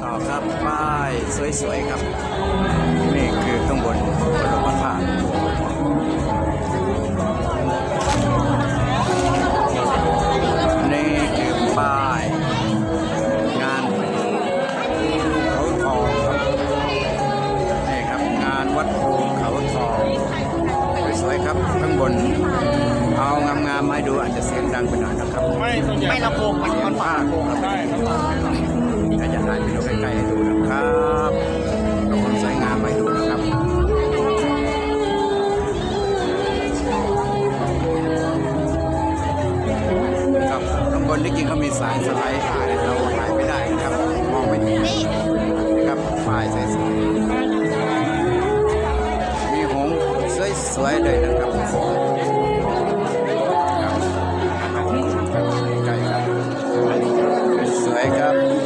ต่อครับป้ายสวยๆครับ นี่คือข้างบนบรมธาตุนี่คือป้าย งานเขาทองครับนี่ครับงานวัดภูเขาทองสวยๆครับข้างบน เอางามๆมาให้ดูอาจจะเสียงดังไปหน่อยนะครับ ไม่ส่วนใหญ่ไม่ลำโพงมันมันฝาลำโพงครับ ใช่จะถ่ายไปดูใกล้ๆให้ดูนะครับเอาความสวยงามมาให้ดูนะครับครับข้างบนที่จริงเขามีสายสไลด์แต่เราถ่ายไม่ได้นะครับมองไม่เห็นนะครับป้ายสวยๆมีหงส์สวยๆเลยนะครับครับสวยครับ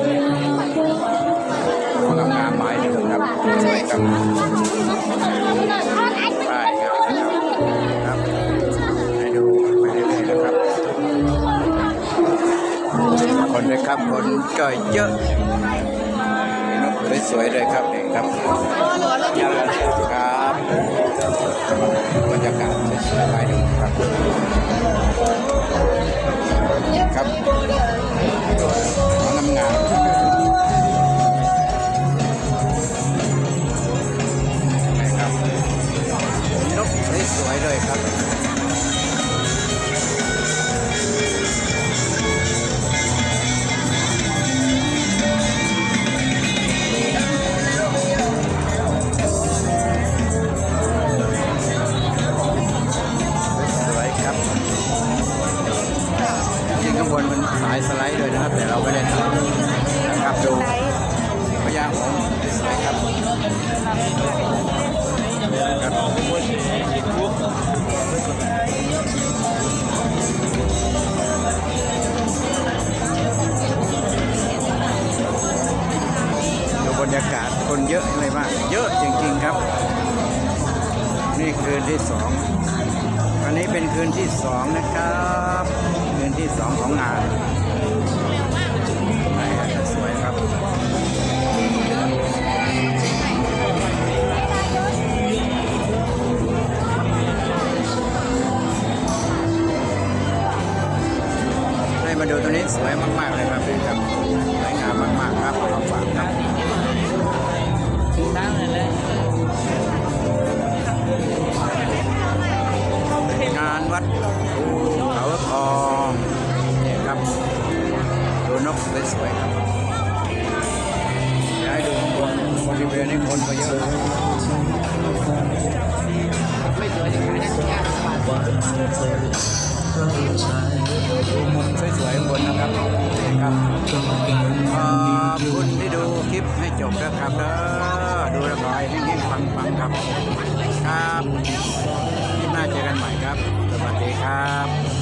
เลยครับ คนก็เยอะนกสวยๆเลยครับนี่ครับครับบรรยากาศสวยดูครับครับงามงามๆนะครับนกสวยๆเลยครับางบนมันสายสไลด์เลยนะครับ แต่เราไม่ได้ทำนะครับดูพญาหงส์สวยครับครับดูบรรยากาศคนเยอะเลยมาก เยอะจริงๆครับ นี่คืนที่สองอันนี้เป็นคืนที่สองนะครับ คืนที่สองของงานไหนอะสวยครับให้มาดูตัวนี้สวยมาก ๆ เลยครับนี่ครับสวยงามมาก ๆ ครับเอามาฝากครับตั้งเลยเลยงานวัด สวยๆครับอยากให้ดูข้างบนบริเวณนี้คนก็เยอะครับไม่สวยจะขายได้ทุกอย่างบาทดูมุมสวยๆข้างบนนะครับครับขอบคุณที่ดูคลิปให้จบนะครับเด้อดูแล้วขอให้เฮงๆปังๆครับครับที่หน้าเจอกันใหม่ครับ สวัสดีครับ